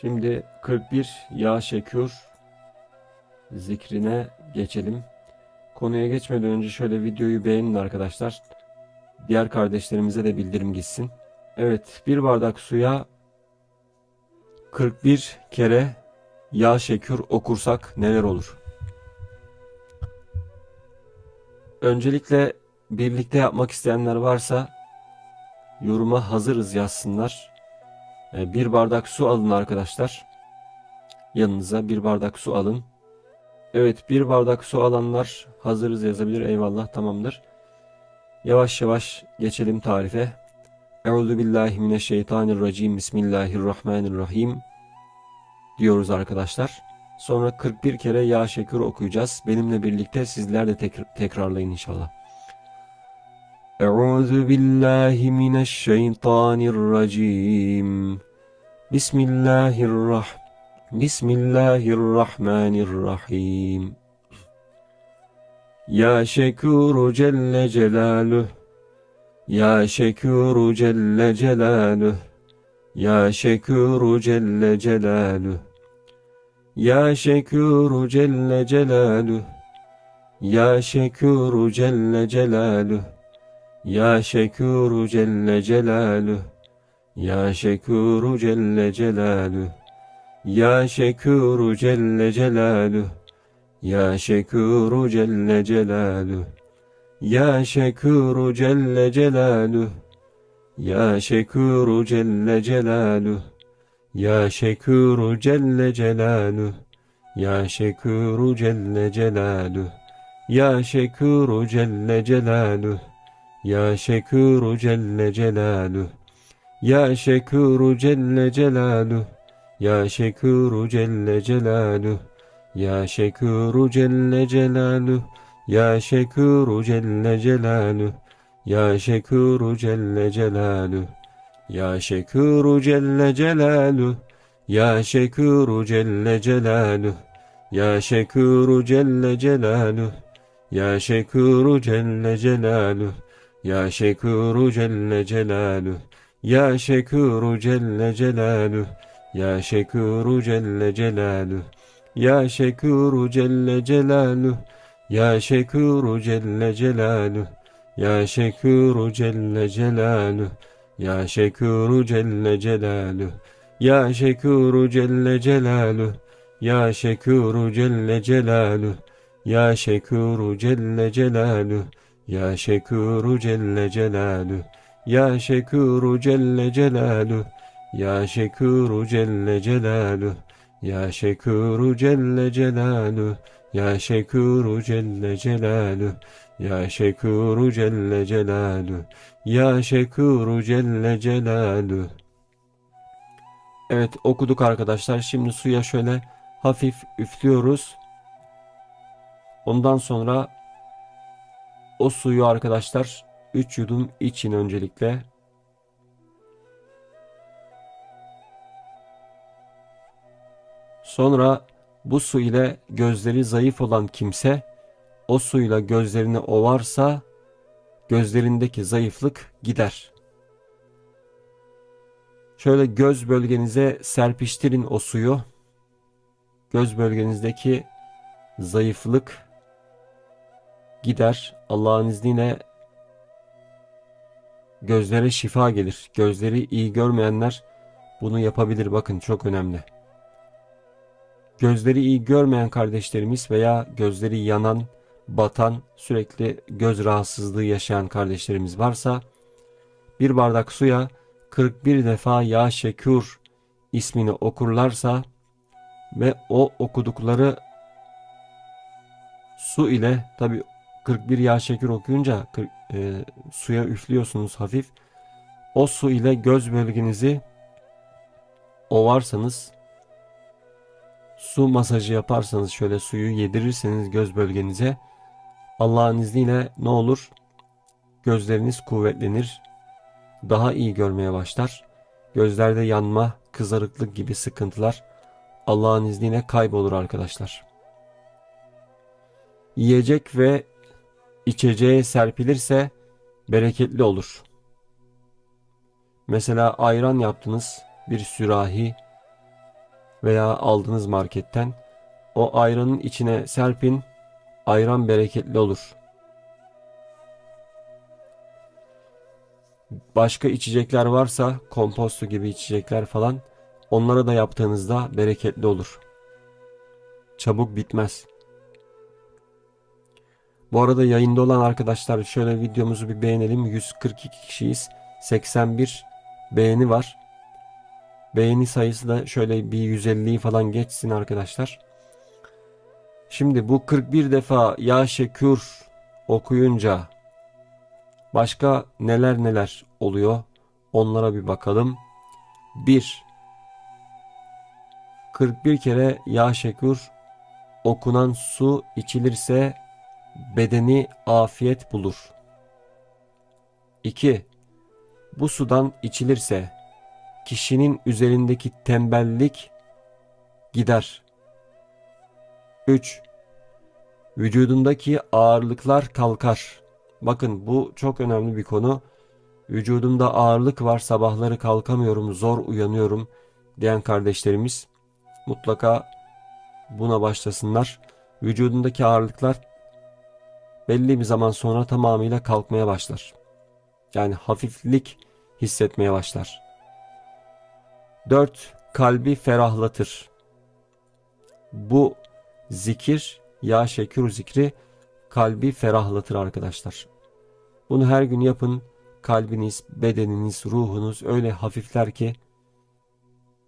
Şimdi 41 Ya Şekür zikrine geçelim. Konuya geçmeden önce şöyle videoyu beğenin arkadaşlar. Diğer kardeşlerimize de bildirim gitsin. Evet, bir bardak suya 41 kere Ya Şekür okursak neler olur? Öncelikle birlikte yapmak isteyenler varsa yoruma hazırız yazsınlar. E, Bir bardak su alın arkadaşlar. Yanınıza bir bardak su alın. Evet bir bardak su alanlar hazırız yazabilir. Eyvallah tamamdır. Yavaş yavaş geçelim tarife. Euzu billahi mineşşeytanirracim. Bismillahirrahmanirrahim. Diyoruz arkadaşlar. Sonra 41 kere Ya Şekür okuyacağız. Benimle birlikte sizler de tek- tekrarlayın inşallah. Euzu billahi mineşşeytanirracim. Bismillahirrahmanirrahim. Bismillahirrahmanirrahim. Ya Şekuru Celle Celaluhu. Ya Şekuru Celle Celaluhu. Ya Şekuru Celle Celaluhu. Ya Şekuru Celle Celaluhu. Ya Şekuru Celle Celaluhu. Ya Şekuru Celle Celaluhu. Ya Şekuru Celle Celaluhu. Ya Şekuru Celle Celaluhu. Ya Şekuru Celle Celaluhu. Ya Şekuru Celle Celaluhu. Ya Şekuru Celle Celaluhu. Ya Şekuru Celle Celaluhu. Ya Şekuru Celle Celaluhu. Ya Şekuru Celle Celaluhu. Ya Şekuru Celle Celaluhu. Ya Şekuru Celle Celaluhu. Ya Şekuru Celle Celaluhu. Ya Şekuru Celle Celaluhu. Ya Şekuru Celle Celaluhu. Ya Şekuru Celle Celaluhu. Ya Şekuru Celle Celaluhu. Ya Şekuru Celle Celaluhu. Ya Şekuru Celle Celaluhu. Ya Şekuru Celle Celaluhu. Ya Şekuru Celle Celaluhu. Ya Şekuru Celle Celaluhu. Ya Şekuru Celle Celaluhu. Ya Şekuru Celle Celaluhu. Ya Şekuru Celle Celaluhu. Ya Şekuru Celle Celaluhu. Ya Şekuru Celle Celaluhu. Ya Şekuru Celle Celaluhu. Ya Şekuru Celle Celaluhu. Ya Şekuru Celle Celaluhu. Ya Şekuru Celle Celaluhu. Ya Şekuru Celle Celaluhu. Ya Şekuru Celle Celaluhu. Ya Şekuru Celle Celaluhu. Ya Şekuru Celle Celaluhu. Ya Şekuru Celle Celaluhu. Ya Şekuru Celle Celaluhu. Evet okuduk arkadaşlar. Şimdi suya şöyle hafif üflüyoruz. Ondan sonra o suyu arkadaşlar 3 yudum için öncelikle. Sonra bu su ile gözleri zayıf olan kimse o suyla gözlerini ovarsa gözlerindeki zayıflık gider. Şöyle göz bölgenize serpiştirin o suyu. Göz bölgenizdeki zayıflık gider. Allah'ın izniyle gözlere şifa gelir. Gözleri iyi görmeyenler bunu yapabilir. Bakın çok önemli. Gözleri iyi görmeyen kardeşlerimiz veya gözleri yanan, batan, sürekli göz rahatsızlığı yaşayan kardeşlerimiz varsa bir bardak suya 41 defa Ya Şekür ismini okurlarsa ve o okudukları su ile tabi 41 Ya Şekür okuyunca kırk- e, suya üflüyorsunuz hafif. O su ile göz bölgenizi ovarsanız su masajı yaparsanız şöyle suyu yedirirseniz göz bölgenize Allah'ın izniyle ne olur? Gözleriniz kuvvetlenir. Daha iyi görmeye başlar. Gözlerde yanma, kızarıklık gibi sıkıntılar Allah'ın izniyle kaybolur arkadaşlar. Yiyecek ve içeceğe serpilirse bereketli olur. Mesela ayran yaptınız, bir sürahi veya aldınız marketten. O ayranın içine serpin. Ayran bereketli olur. Başka içecekler varsa komposto gibi içecekler falan onlara da yaptığınızda bereketli olur. Çabuk bitmez. Bu arada yayında olan arkadaşlar şöyle videomuzu bir beğenelim. 142 kişiyiz. 81 beğeni var. Beğeni sayısı da şöyle bir 150'yi falan geçsin arkadaşlar. Şimdi bu 41 defa ya şekür okuyunca başka neler neler oluyor onlara bir bakalım. 1 41 kere ya şekür okunan su içilirse bedeni afiyet bulur. 2. Bu sudan içilirse kişinin üzerindeki tembellik gider. 3. Vücudundaki ağırlıklar kalkar. Bakın bu çok önemli bir konu. Vücudumda ağırlık var, sabahları kalkamıyorum, zor uyanıyorum diyen kardeşlerimiz mutlaka buna başlasınlar. Vücudundaki ağırlıklar belli bir zaman sonra tamamıyla kalkmaya başlar. Yani hafiflik hissetmeye başlar. 4. Kalbi ferahlatır. Bu zikir ya şekür zikri kalbi ferahlatır arkadaşlar. Bunu her gün yapın. Kalbiniz, bedeniniz, ruhunuz öyle hafifler ki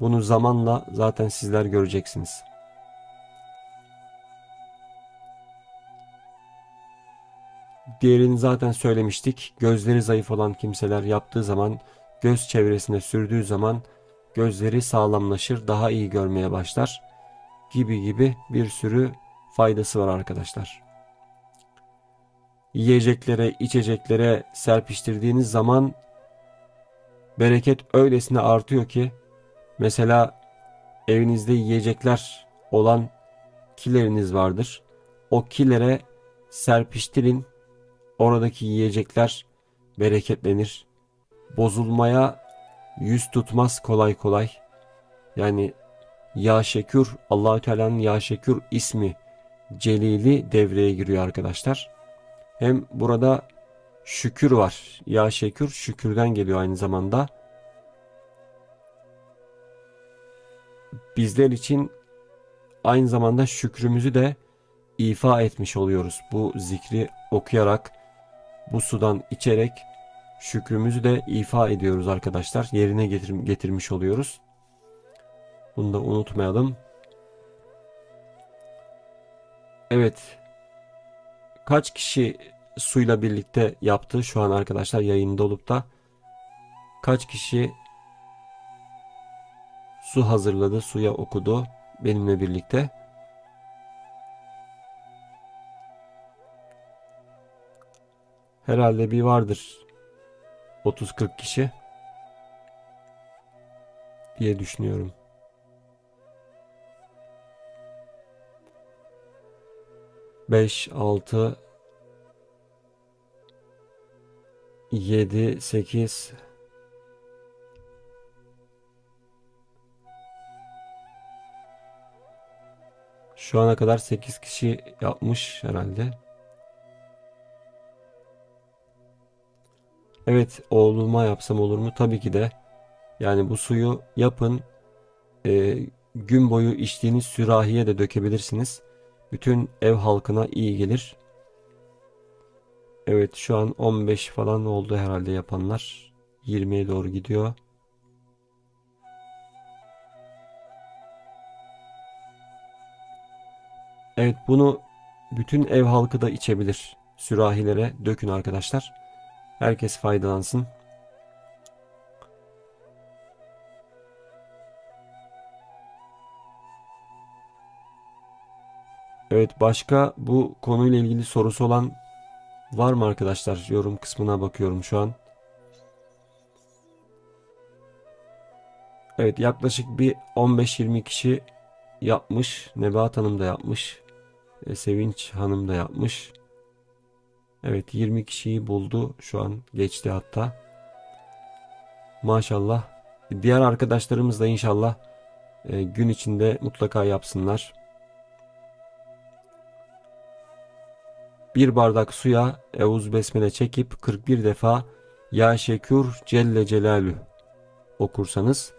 bunu zamanla zaten sizler göreceksiniz. Diğerini zaten söylemiştik. Gözleri zayıf olan kimseler yaptığı zaman, göz çevresine sürdüğü zaman gözleri sağlamlaşır, daha iyi görmeye başlar gibi gibi bir sürü faydası var arkadaşlar. Yiyeceklere, içeceklere serpiştirdiğiniz zaman bereket öylesine artıyor ki mesela evinizde yiyecekler olan kileriniz vardır. O kilere serpiştirin. Oradaki yiyecekler bereketlenir. Bozulmaya yüz tutmaz kolay kolay. Yani Ya Şekür Allahü Teala'nın Ya Şekür ismi celili devreye giriyor arkadaşlar. Hem burada şükür var. Ya Şekür şükürden geliyor aynı zamanda. Bizler için aynı zamanda şükrümüzü de ifa etmiş oluyoruz. Bu zikri okuyarak, bu sudan içerek şükrümüzü de ifa ediyoruz arkadaşlar. Yerine getir getirmiş oluyoruz. Bunu da unutmayalım. Evet. Kaç kişi suyla birlikte yaptı şu an arkadaşlar yayında olup da kaç kişi su hazırladı, suya okudu benimle birlikte. Herhalde bir vardır 30-40 kişi diye düşünüyorum. Beş, altı, yedi, sekiz, Şu ana kadar 8 kişi yapmış herhalde. Evet oğluma yapsam olur mu? Tabii ki de. Yani bu suyu yapın. E, gün boyu içtiğiniz sürahiye de dökebilirsiniz. Bütün ev halkına iyi gelir. Evet şu an 15 falan oldu herhalde yapanlar. 20'ye doğru gidiyor. Evet bunu bütün ev halkı da içebilir. Sürahilere dökün arkadaşlar. Herkes faydalansın. Evet başka bu konuyla ilgili sorusu olan var mı arkadaşlar? Yorum kısmına bakıyorum şu an. Evet yaklaşık bir 15-20 kişi yapmış. Nebahat Hanım da yapmış. E, Sevinç Hanım da yapmış. Evet 20 kişiyi buldu şu an geçti hatta. Maşallah. Diğer arkadaşlarımız da inşallah e, gün içinde mutlaka yapsınlar. Bir bardak suya Eûzü Besmele çekip 41 defa Ya Şekür Celle Celalü okursanız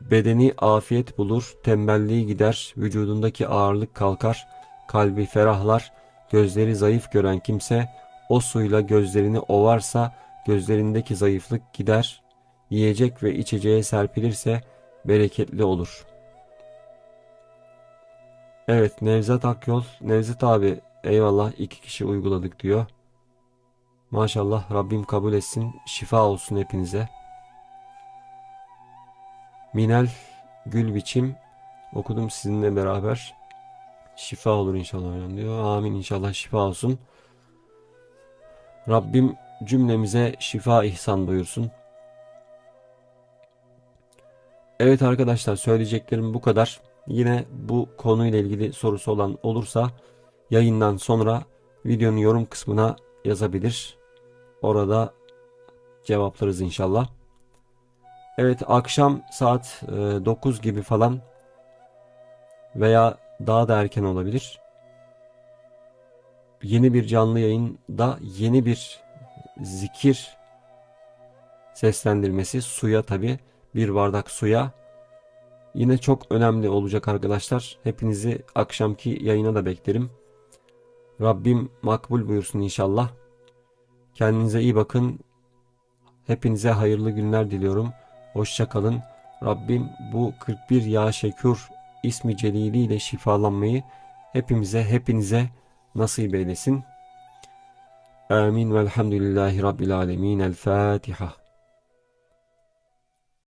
bedeni afiyet bulur, tembelliği gider, vücudundaki ağırlık kalkar, kalbi ferahlar, gözleri zayıf gören kimse o suyla gözlerini ovarsa gözlerindeki zayıflık gider, yiyecek ve içeceğe serpilirse bereketli olur. Evet Nevzat Akyol, Nevzat abi eyvallah iki kişi uyguladık diyor. Maşallah Rabbim kabul etsin, şifa olsun hepinize. Minel Gül Biçim okudum sizinle beraber. Şifa olur inşallah hocam diyor. Amin inşallah şifa olsun. Rabbim cümlemize şifa ihsan buyursun. Evet arkadaşlar söyleyeceklerim bu kadar. Yine bu konuyla ilgili sorusu olan olursa yayından sonra videonun yorum kısmına yazabilir. Orada cevaplarız inşallah. Evet akşam saat e, 9 gibi falan veya daha da erken olabilir. Yeni bir canlı yayında yeni bir zikir seslendirmesi suya tabi bir bardak suya yine çok önemli olacak arkadaşlar. Hepinizi akşamki yayına da beklerim. Rabbim makbul buyursun inşallah. Kendinize iyi bakın. Hepinize hayırlı günler diliyorum. Hoşça kalın. Rabbim bu 41 ya şekür ismi celiliyle şifalanmayı hepimize hepinize nasip eylesin. Amin velhamdülillahi rabbil alemin. El Fatiha.